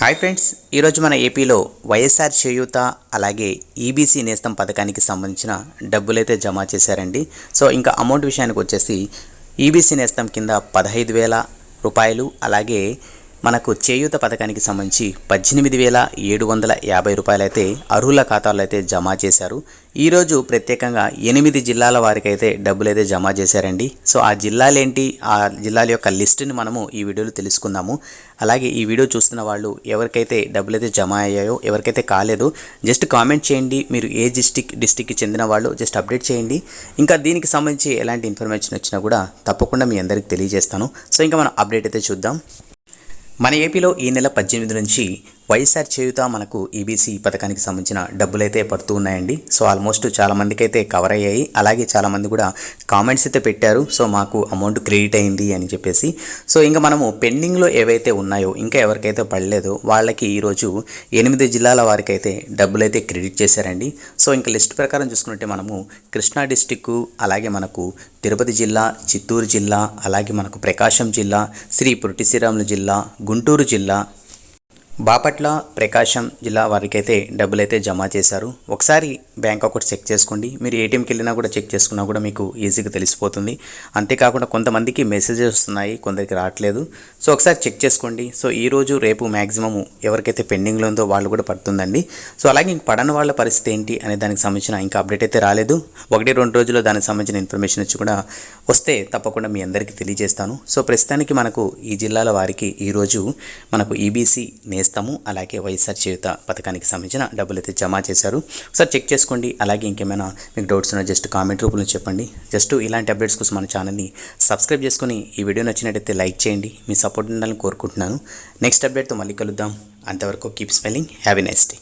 Hi friends ఈరోజు మన ఏపీలో వైఎస్ఆర్ చేయూత అలాగే ఈబీసీ నేస్తం పథకానికి సంబంధించిన డబ్బులైతే జమ చేశారండి. సో ఇంకా అమౌంట్ విషయానికి వచ్చేసి ఈబీసీ నేస్తం కింద పదహైదు వేల రూపాయలు అలాగే మనకు చేయూత పథకానికి సంబంధించి పద్దెనిమిది వేల ఏడు వందల యాభై రూపాయలైతే అర్హుల ఖాతాలో అయితే జమ చేశారు. ఈరోజు ప్రత్యేకంగా ఎనిమిది జిల్లాల వారికైతే డబ్బులు అయితే జమ చేశారండి. సో ఆ జిల్లాలేంటి? ఆ జిల్లాల యొక్క లిస్టుని మనము ఈ వీడియోలో తెలుసుకుందాము. అలాగే ఈ వీడియో చూస్తున్న వాళ్ళు ఎవరికైతే డబ్బులు అయితే జమ అయ్యాయో ఎవరికైతే కాలేదు జస్ట్ కామెంట్ చేయండి. మీరు ఏ డిస్టిక్ డిస్టిక్కి చెందిన వాళ్ళు జస్ట్ అప్డేట్ చేయండి. ఇంకా దీనికి సంబంధించి ఎలాంటి ఇన్ఫర్మేషన్ వచ్చినా కూడా తప్పకుండా మీ అందరికి తెలియజేస్తాను. సో ఇంకా మనం అప్డేట్ అయితే చూద్దాం. మన ఏపీలో ఈ నెల పద్దెనిమిది నుంచి వైఎస్ఆర్ చేయుత మనకు ఈబీసీ పథకానికి సంబంధించిన డబ్బులైతే పడుతూ ఉన్నాయండి. సో ఆల్మోస్ట్ చాలామందికి అయితే కవర్ అయ్యాయి. అలాగే చాలామంది కూడా కామెంట్స్ అయితే పెట్టారు. సో మాకు అమౌంట్ క్రెడిట్ అయింది అని చెప్పేసి. సో ఇంకా మనము పెండింగ్లో ఏవైతే ఉన్నాయో ఇంకా ఎవరికైతే పడలేదో వాళ్ళకి ఈరోజు ఎనిమిది జిల్లాల వారికి అయితే డబ్బులైతే క్రెడిట్ చేశారండి. సో ఇంకా లిస్ట్ ప్రకారం చూసుకుంటే మనము కృష్ణా డిస్టిక్ అలాగే మనకు తిరుపతి జిల్లా చిత్తూరు జిల్లా అలాగే మనకు ప్రకాశం జిల్లా శ్రీ పొట్టి శ్రీరాములు జిల్లా గుంటూరు జిల్లా బాపట్ల ప్రకాశం జిల్లా వారికైతే డబ్బులైతే జమ చేశారు. ఒకసారి బ్యాంక్ అకౌంట్ చెక్ చేసుకోండి. మీరు ఏటీఎంకి వెళ్ళినా కూడా చెక్ చేసుకున్నా కూడా మీకు ఈజీగా తెలిసిపోతుంది. అంతేకాకుండా కొంతమందికి మెసేజెస్ వస్తున్నాయి కొందరికి రావట్లేదు. సో ఒకసారి చెక్ చేసుకోండి. సో ఈరోజు రేపు మ్యాక్సిమం ఎవరికైతే పెండింగ్లో ఉందో వాళ్ళు కూడా పడుతుందండి. సో అలాగే ఇంక పడని వాళ్ళ పరిస్థితి ఏంటి అనే దానికి సంబంధించిన ఇంకా అప్డేట్ అయితే రాలేదు. ఒకటి రెండు రోజుల్లో దానికి సంబంధించిన ఇన్ఫర్మేషన్ వచ్చి కూడా వస్తే తప్పకుండా మీ అందరికీ తెలియజేస్తాను. సో ప్రస్తుతానికి మనకు ఈ జిల్లాల వారికి ఈరోజు మనకు ఈబీసీ చేస్తాము. అలాగే వైఎస్ఆర్ చేయుత పథకానికి సంబంధించిన డబ్బులు అయితే జమ చేశారు. ఒకసారి చెక్ చేసుకోండి. అలాగే ఇంకేమైనా మీకు డౌట్స్ ఉన్నా జస్ట్ కామెంట్ రూపంలో చెప్పండి. జస్ట్ ఇలాంటి అప్డేట్స్ కోసం మన ఛానల్ని సబ్స్క్రైబ్ చేసుకొని ఈ వీడియో నచ్చినట్టయితే లైక్ చేయండి. మీ సపోర్ట్ ఉండాలని కోరుకుంటున్నాను. నెక్స్ట్ అప్డేట్తో మళ్ళీ కలుద్దాం. అంతవరకు keep smiling have a nice day.